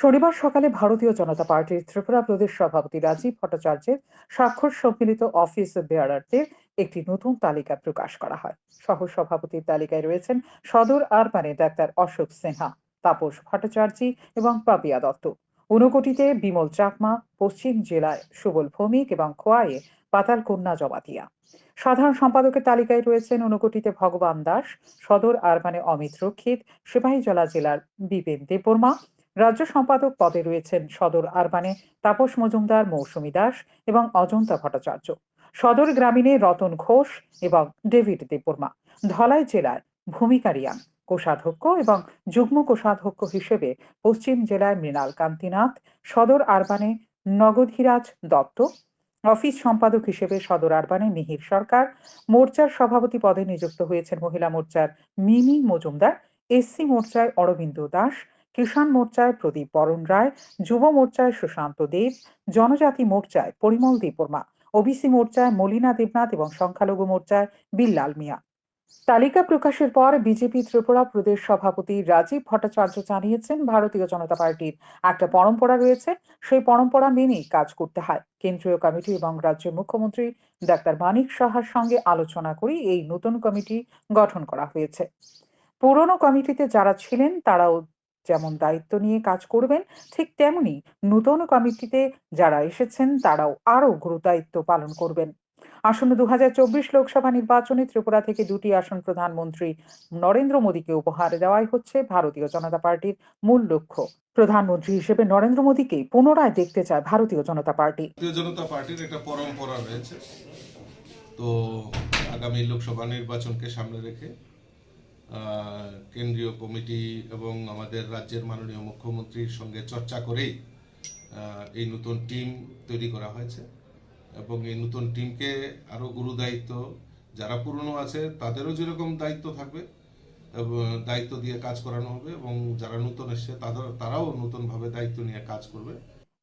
শনিবার সকালে ভারতীয় জনতা পার্টির ত্রিপুরা প্রদেশ সভাপতি রাজীব ভট্টাচার্যের স্বাক্ষর সম্মিলিত অফিস বেয়ারারদের একটি নতুন তালিকা প্রকাশ করা হয়। সহ সভাপতির তালিকায় রয়েছেন সদর আরবানে ডাক্তার অশোক সিনহা, তাপস ভট্টাচার্য এবং পাপিয়া দত্ত। ঊনকোটিতে বিমল চাকমা, পশ্চিম জেলায় সুবল ভৌমিক এবং খোয়াইয়ে পাতাল কন্যা জমাতিয়া। সাধারণ সম্পাদকের তালিকায় রয়েছেন ঊনকোটিতে ভগবান দাস, সদর আরবানে অমিত রক্ষিত, সিপাহীজলা জেলার বিপিন দেববর্মা রাজ্য সম্পাদক পদে রয়েছেন সদর আরবানে তাপস মজুমদার, মৌসুমী দাস এবং অজন্তা ভট্টাচার্য। সদর গ্রামীণে রতন ঘোষ এবং ডেভিড দেববর্মা। ধলাই জেলায় ভূমিকা রিয়াং, কোষাধ্যক্ষ এবং যুগ্ম কোষাধ্যক্ষ হিসেবে পশ্চিম জেলায় মৃণাল কান্তিনাথ, সদর আরবানে নগধীরাজ দত্ত, অফিস সম্পাদক হিসেবে সদর আরবানে মিহির সরকার, মোর্চার সভাপতি পদে নিযুক্ত হয়েছেন মহিলা মোর্চার মিমি মজুমদার, এসসি মোর্চায় অরবিন্দ দাস কিষাণ মোর্চায় প্রদীপ বরণ রায়, যুব মোর্চায় সুশান্ত দেব, জনজাতি মোর্চায় পরিমল দেববর্মা, ওবিসি মোর্চায় মলিনা দেবনাথ এবং সংখ্যালঘু মোর্চায় বিল্লাল মিয়া। তালিকা প্রকাশের পর বিজেপি ত্রিপুরা প্রদেশ সভাপতি রাজীব ভট্টাচার্য জানিয়েছেন, ভারতীয় জনতা পার্টির একটা পরম্পরা রয়েছে, সেই পরম্পরা মেনেই কাজ করতে হয়। কেন্দ্রীয় কমিটি এবং রাজ্যের মুখ্যমন্ত্রী ডাক্তার মানিক সাহার সঙ্গে আলোচনা করে এই নতুন কমিটি গঠন করা হয়েছে। পুরনো কমিটিতে যারা ছিলেন, তারাও যেমন দায়িত্ব নিয়ে কাজ করবেন, ঠিক তেমনি নতুন কমিটিতে যারা এসেছেন তারাও আরও গুরুদায়িত্ব পালন করবেন। আসন্ন দুহাজার চব্বিশ লোকসভা নির্বাচনে ত্রিপুরা থেকে দুটি আসন প্রধানমন্ত্রী নরেন্দ্র মোদীকে উপহার দেওয়াই হচ্ছে ভারতীয় জনতা পার্টির মূল লক্ষ্য। প্রধানমন্ত্রী হিসেবে নরেন্দ্র মোদীকে পুনরায় দেখতে চায় ভারতীয় জনতা পার্টি। ভারতীয় জনতা পার্টির একটা পরম্পরা রয়েছে। তো আগামী লোকসভা নির্বাচনকে সামনে রেখে কেন্দ্রীয় কমিটি এবং আমাদের রাজ্যের মাননীয় মুখ্যমন্ত্রীর সঙ্গে চর্চা করেই এই নতুন টিম তৈরি করা হয়েছে। এবং এই নতুন টিমকে আরও গুরু দায়িত্ব যারা পুরনো আছে তাদেরও যেরকম দায়িত্ব থাকবে দায়িত্ব দিয়ে কাজ করানো হবে, এবং যারা নতুন এসছে তাদের, তারাও নতুনভাবে দায়িত্ব নিয়ে কাজ করবে।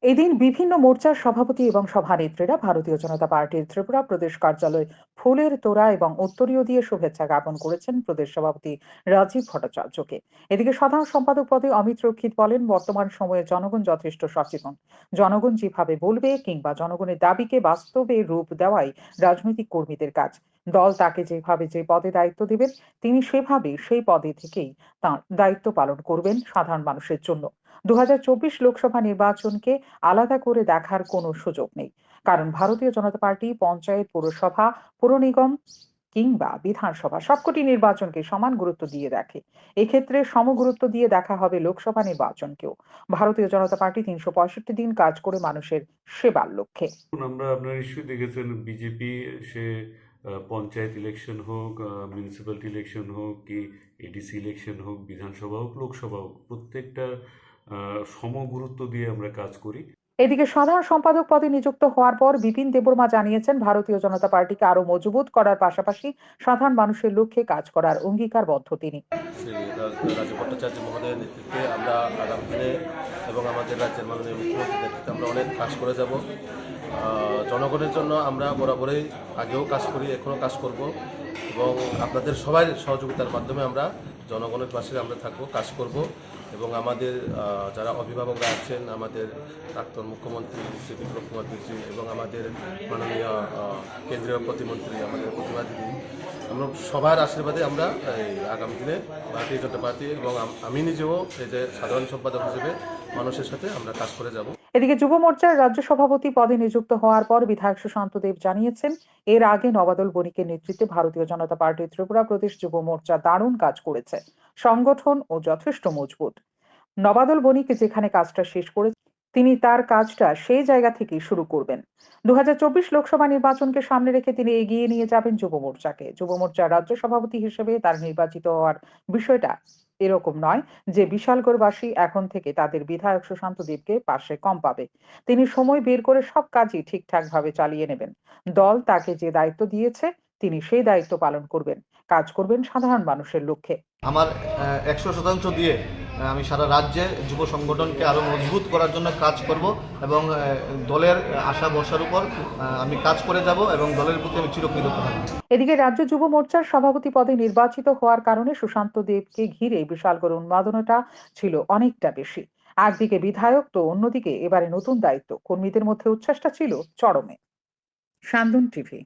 এদিন বিভিন্ন মোর্চার সভাপতি এবং সভানেত্রীরা ভারতীয় জনতা পার্টির ত্রিপুরা প্রদেশ কার্যালয় ফুলের তোড়া এবং উত্তরীয় দিয়ে শুভেচ্ছা জ্ঞাপন করেছেন প্রদেশ সভাপতি রাজীব ভট্টাচার্যকে। এদিকে সাধারণ সম্পাদক পদে অমিত রক্ষিত বলেন, বর্তমান সময়ে জনগণ যথেষ্ট সচেতন। জনগণ যেভাবে বলবে কিংবা জনগণের দাবিকে বাস্তবে রূপ দেওয়াই রাজনৈতিক কর্মীদের কাজ। দল তাকে যেভাবে যে পদে দায়িত্ব দেবেন, তিনি সেভাবে সেই পদে থেকেই তাঁর দায়িত্ব পালন করবেন সাধারণ মানুষের জন্য। দু হাজার চব্বিশ লোকসভা নির্বাচনকে আলাদা করে দেখার কোনো সুযোগ নেই। কারণ ভারতীয় জনতা পার্টি, পঞ্চায়েত, পৌরসভা, পুর নিগম কিংবা বিধানসভা সবকটি নির্বাচনকে সমান গুরুত্ব দিয়ে দেখে। এক্ষেত্রে সমগুরুত্ব দিয়ে দেখা হবে লোকসভা নির্বাচনকেও। ভারতীয় জনতা পার্টি তিনশো পঁয়ষট্টি দিন কাজ করে মানুষের সেবার লক্ষ্যে। আমরা আপনার নিশ্চয়ই দেখেছেন বিজেপি, সে পঞ্চায়েত ইলেকশন হোক মিউনিসিপ্যালিটি ইলেকশন হোক, কি এডিসি ইলেকশন হোক, বিধানসভা হোক, লোকসভা হোক, প্রত্যেকটা সমগুরুত্ব দিয়ে আমরা কাজ করি। এদিকে সাধারণ সম্পাদক পদে নিযুক্ত হওয়ার পর বিপিন দেববর্মা জানিয়েছেন ভারতীয় জনতা পার্টিকে আরও মজবুত করার পাশাপাশি সাধারণ মানুষের লক্ষ্যে কাজ করার অঙ্গীকারবদ্ধ তিনি। রাজ্য ভট্টাচার্য মহোদয়ের নেতৃত্বে আমরা আগামী দিনে এবং আমাদের রাজ্যের মাননীয় মুখ্যমন্ত্রীর নেতৃত্বে আমরা অনেক কাজ করে যাব। জনগণের জন্য আমরা বরাবরই আগেও কাজ করি এখনও কাজ করব এবং আপনাদের সবাই সহযোগিতার মাধ্যমে আমরা জনগণের পাশে আমরা থাকব, কাজ করব এবং আমাদের যারা অভিভাবকরা আছেন, আমাদের প্রাক্তন মুখ্যমন্ত্রী শ্রী বিপ্লব কুমার বিজি এবং আমাদের মাননীয় কেন্দ্রীয় প্রতিমন্ত্রী আমাদের প্রতিমা দিদি, আমরা সবার আশীর্বাদে আমরা এই আগামী দিনে ভারতীয় জনতা পার্টি এবং আমি নিজেও এই যে সাধারণ সম্পাদক হিসেবে মানুষের সাথে আমরা কাজ করে যাব। এদিকে যুব মোর্চার রাজ্য সভাপতি পদে নিযুক্ত হওয়ার পর বিধায়ক সুশান্ত দেব জানিয়েছেন, এর আগে নবাদল বণিকের নেতৃত্বে ভারতীয় জনতা পার্টির ত্রিপুরা প্রদেশ যুব মোর্চা দারুণ কাজ করেছে। সংগঠন ও যথেষ্ট মজবুত। নবাদল বণিক যেখানে কাজটা শেষ করে তিনি তার কাজটা সেই জায়গা থেকেই শুরু করবেন। দু লোকসভা নির্বাচনকে সামনে রেখে তিনি এগিয়ে নিয়ে যাবেন যুব মোর্চাকে। যুব মোর্চার রাজ্য সভাপতি হিসেবে তার নির্বাচিত হওয়ার বিষয়টা এরকম নয় যে বিশালগড়বাসী এখন থেকে তাদের বিধায়ক সুশান্ত দেবকে পাশে কম পাবে। তিনি সময় বের করে সব কাজই ঠিকঠাক ভাবে চালিয়ে নেবেন। দল তাকে যে দায়িত্ব দিয়েছে, তিনি সেই দায়িত্ব পালন করবেন। কাজ করবেন সাধারণ মানুষের লক্ষ্যে। আমার একশো শতাংশ দিয়ে আমি সারা রাজ্যে যুব সংগঠনকে আরও মজবুত করার জন্য কাজ করব এবং দলের আশা ভরসার উপর আমি কাজ করে যাব এবং দলের প্রতি আমি চিরকৃতজ্ঞ থাকব। এদিকে রাজ্য যুব মোর্চার সভাপতি পদে নির্বাচিত হওয়ার কারণে সুশান্ত দেবকে ঘিরে বিশাল করে উন্মাদনাটা ছিল অনেকটা বেশি। একদিকে বিধায়ক তো অন্যদিকে এবারে নতুন দায়িত্ব। কর্মীদের মধ্যে উচ্ছ্বাসটা ছিল চরমে। সান্দন টিভি।